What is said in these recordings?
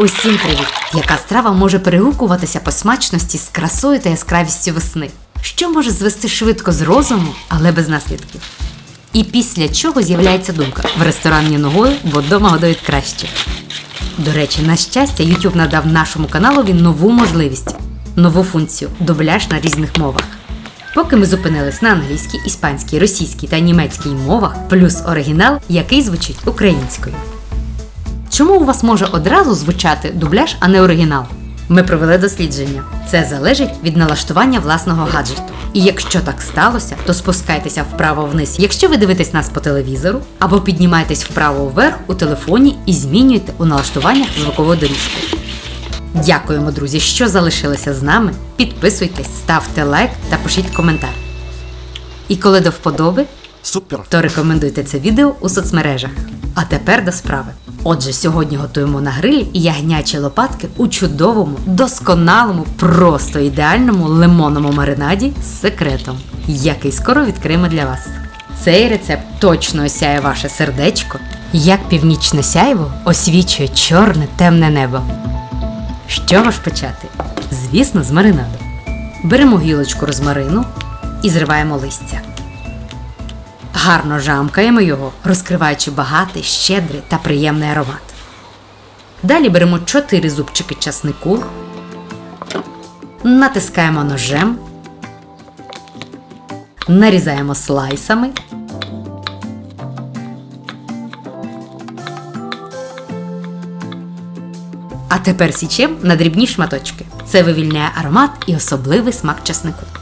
Усім привіт! Яка страва може перегукуватися по смачності з красою та яскравістю весни? Що може звести швидко з розуму, але без наслідків? І після чого з'являється думка в ресторані ногою, бо вдома годують краще. До речі, на щастя, YouTube надав нашому каналові нову можливість, нову функцію дубляж на різних мовах. Поки ми зупинились на англійській, іспанській, російській та німецькій мовах, плюс оригінал, який звучить українською. Чому у вас може одразу звучати дубляж, а не оригінал? Ми провели дослідження. Це залежить від налаштування власного гаджету. І якщо так сталося, то спускайтеся вправо вниз, якщо ви дивитесь нас по телевізору, або піднімайтесь вправо вверх у телефоні і змінюйте у налаштуваннях звукову доріжку. Дякуємо, друзі, що залишилися з нами. Підписуйтесь, ставте лайк та пишіть коментар. І коли до вподоби, Супер. то рекомендуйте це відео у соцмережах. А тепер до справи. Отже, сьогодні готуємо на грилі ягнячі лопатки у чудовому, досконалому, просто ідеальному лимонному маринаді з секретом, який скоро відкриємо для вас. Цей рецепт точно осяє ваше сердечко, як північне сяйво освічує чорне темне небо. Чого ж почати? Звісно, з маринаду. Беремо гілочку розмарину і зриваємо листя. Гарно жамкаємо його, розкриваючи багатий, щедрий та приємний аромат. Далі беремо 4 зубчики часнику, натискаємо ножем, нарізаємо слайсами. А тепер січем на дрібні шматочки. Це вивільняє аромат і особливий смак часнику.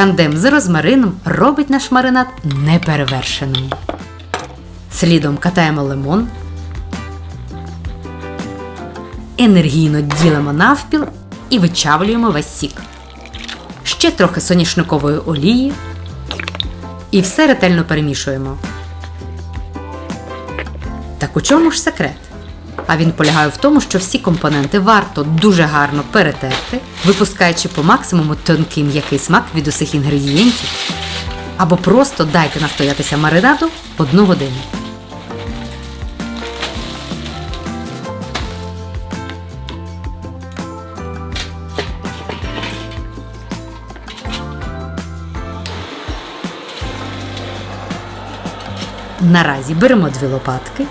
Тандем з розмарином робить наш маринад неперевершеним. Слідом катаємо лимон, енергійно ділимо навпіл і вичавлюємо весь сік. Ще трохи соняшникової олії і все ретельно перемішуємо. Так у чому ж секрет? А він полягає в тому, що всі компоненти варто дуже гарно перетерти, випускаючи по максимуму тонкий м'який смак від усіх інгредієнтів. Або просто дайте настоятися маринаду одну годину. Наразі беремо дві лопатки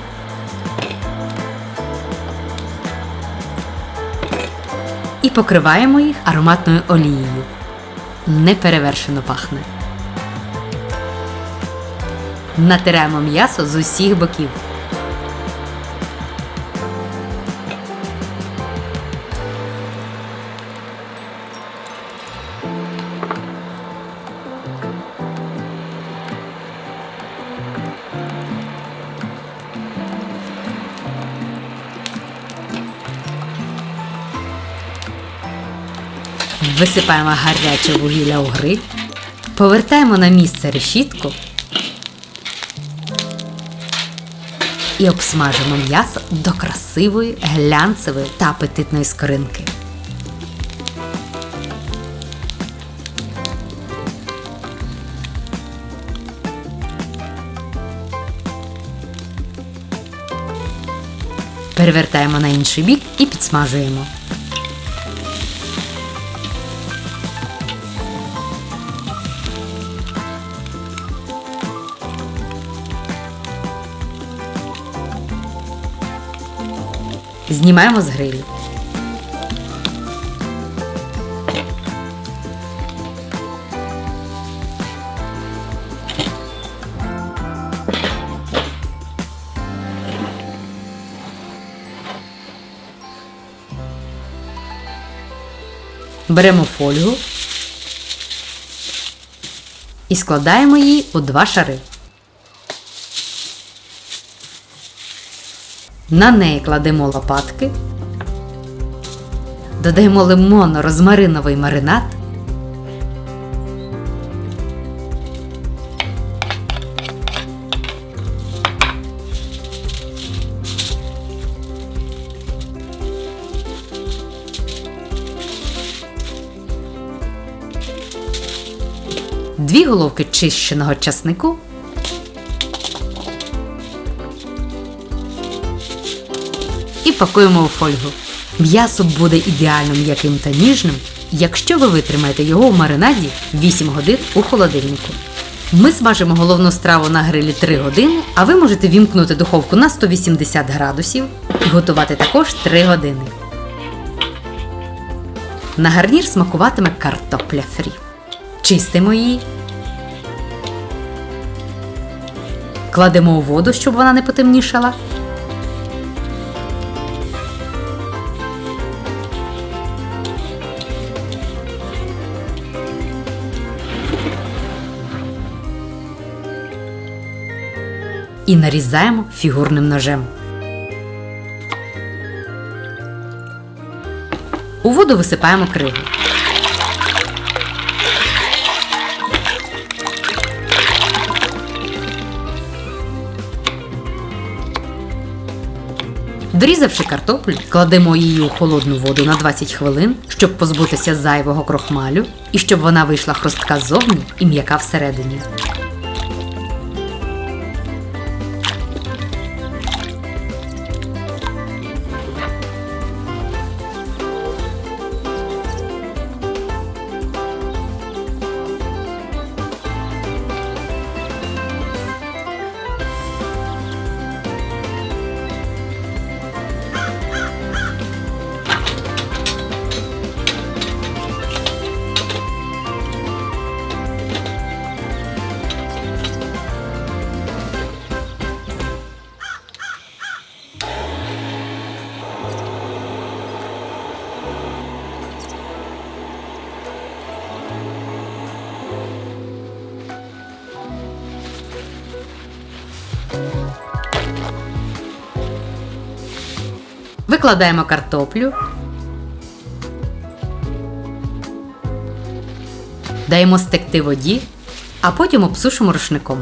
і покриваємо їх ароматною олією. Неперевершено пахне. Натираємо м'ясо з усіх боків. Висипаємо гаряче вугілля у гриль, повертаємо на місце решітку і обсмажимо м'ясо до красивої, глянцевої та апетитної скоринки. Перевертаємо на інший бік і підсмажуємо. Знімаємо з грилю. Беремо фольгу і складаємо її у два шари. На неї кладемо лопатки, додаємо лимонно-розмариновий маринад. Дві головки чищеного часнику пакуємо у фольгу. М'ясо буде ідеально м'яким та ніжним, якщо ви витримаєте його в маринаді 8 годин у холодильнику. Ми смажимо головну страву на грилі 3 години, а ви можете вімкнути духовку на 180 градусів і готувати також 3 години. На гарнір смакуватиме картопля фрі. Чистимо її. Кладемо у воду, щоб вона не потемнішала. І нарізаємо фігурним ножем. У воду висипаємо кригу. Дорізавши картоплю, кладемо її у холодну воду на 20 хвилин, щоб позбутися зайвого крохмалю і щоб вона вийшла хрустка ззовні і м'яка всередині. Викладаємо картоплю. Даємо стекти воді, а потім обсушимо рушником.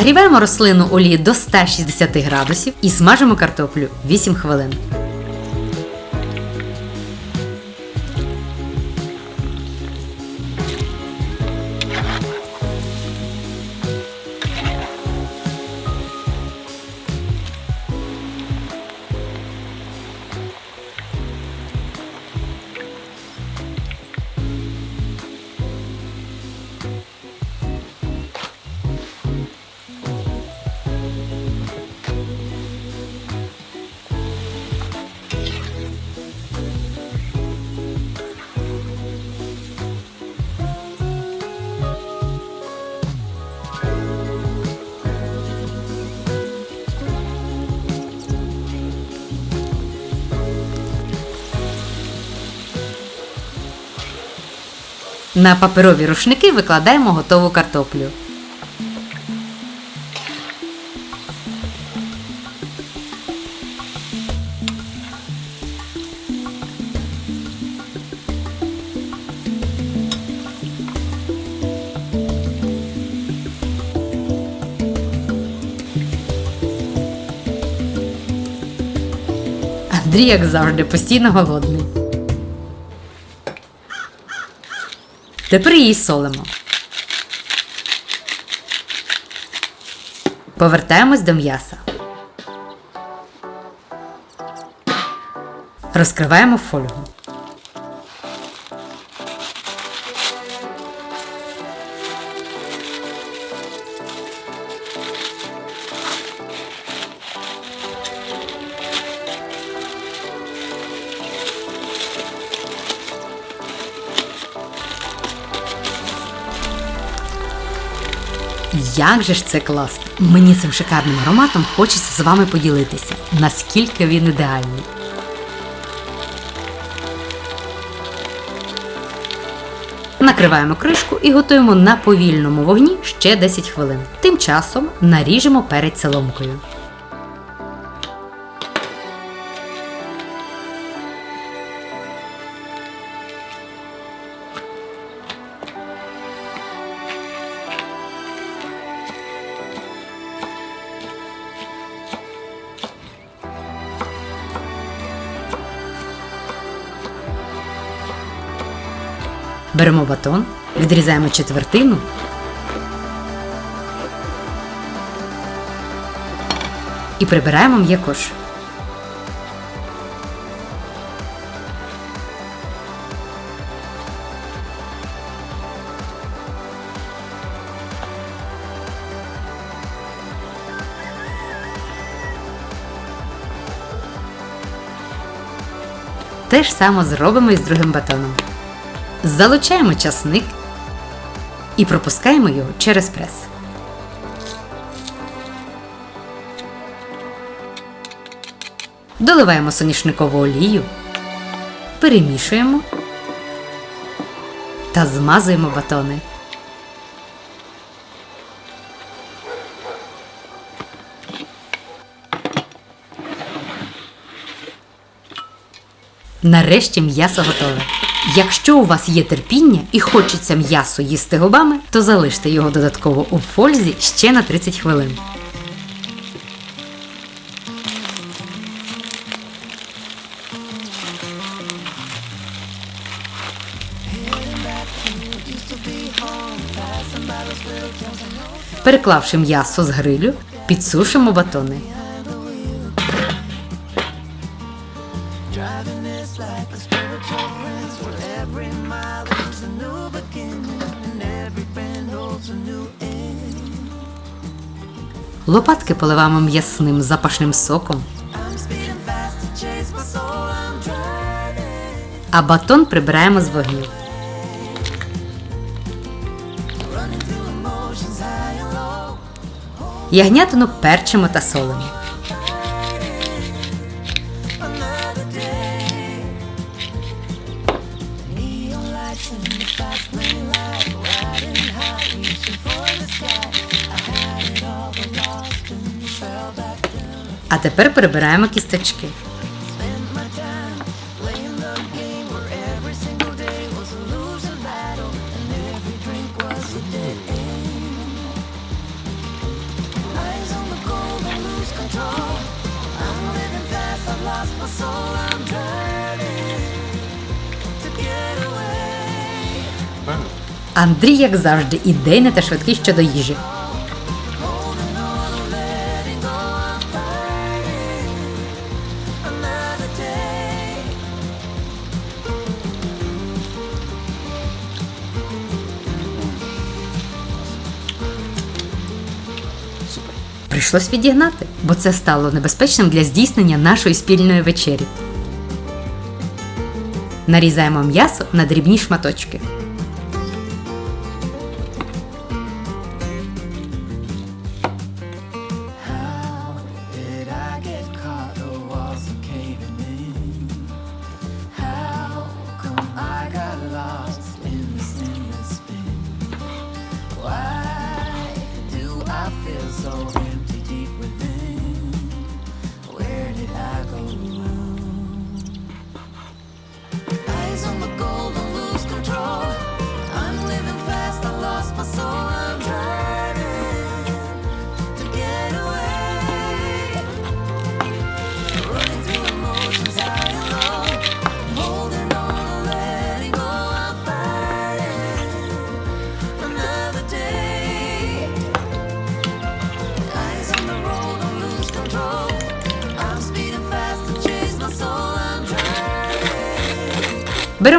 Нагріваємо рослину олії до 160 градусів і смажимо картоплю 8 хвилин. На паперові рушники викладаємо готову картоплю. Андрій, як завжди, постійно голодний. Тепер її солимо. Повертаємось до м'яса. Розкриваємо фольгу. Як же ж це класно! Мені цим шикарним ароматом хочеться з вами поділитися, наскільки він ідеальний. Накриваємо кришку і готуємо на повільному вогні ще 10 хвилин. Тим часом наріжемо перець соломкою. Беремо батон, відрізаємо четвертину. І прибираємо м'якош. Те ж саме зробимо і з другим батоном. Залучаємо часник і пропускаємо його через прес. Доливаємо соняшникову олію, перемішуємо та змазуємо батони. Нарешті м'ясо готове. Якщо у вас є терпіння і хочеться м'ясо їсти губами, то залиште його додатково у фользі ще на 30 хвилин. Переклавши м'ясо з грилю, підсушимо батони. Driving this like a spiritual prince where every mile is a new beginning and every bend holds a new end. Лопатки поливаємо м'ясним запашним соком, I'm speeding fast to chase my soul, I'm driving, а батон прибираємо з вогню. running through emotions high and low. Ягнятину перчимо та солимо. Driving to get away. Андрій, як завжди, ідейний та швидкий щодо їжі. Прийшлось відігнати, бо це стало небезпечним для здійснення нашої спільної вечері. Нарізаємо м'ясо на дрібні шматочки.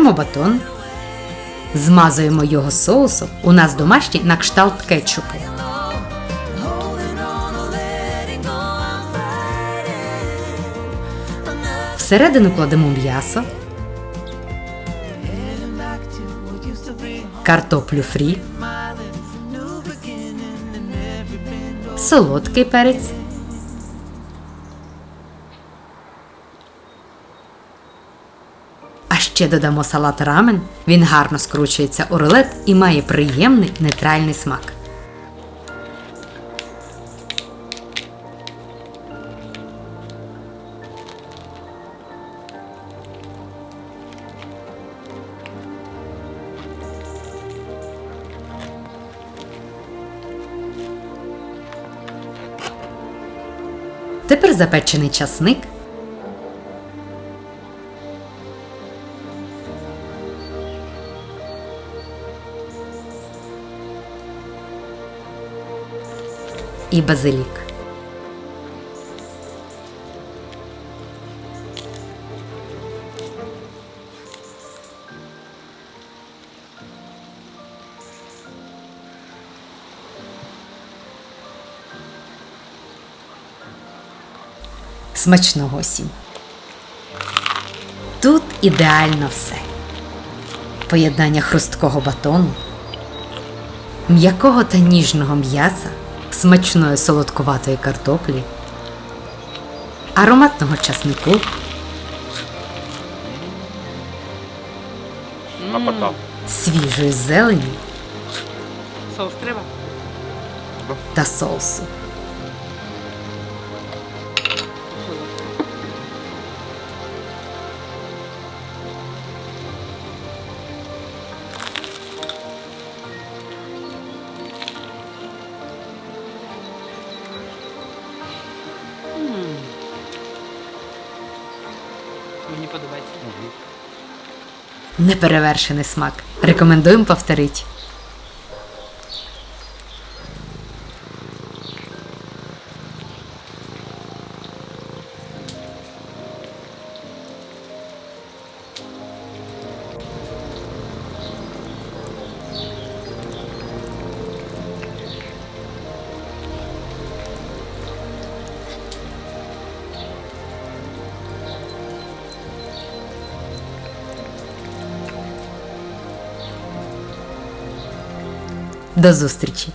Беремо батон, змазуємо його соусом. У нас домашній на кшталт кетчупу. Всередину кладемо м'ясо, картоплю фрі, My lips, a new beginning, and every bend солодкий перець. А ще додамо салат рамен. Він гарно скручується у рулет і має приємний нейтральний смак. Тепер запечений часник. І базилік. Смачного всім. Тут ідеально все. Поєднання хрусткого батону, м'якого та ніжного м'яса, смачної солодкуватої картоплі, ароматного часнику, свіжої зелені Соус треба? та соусу. Неперевершений смак. Рекомендуємо повторити. До зустрічі!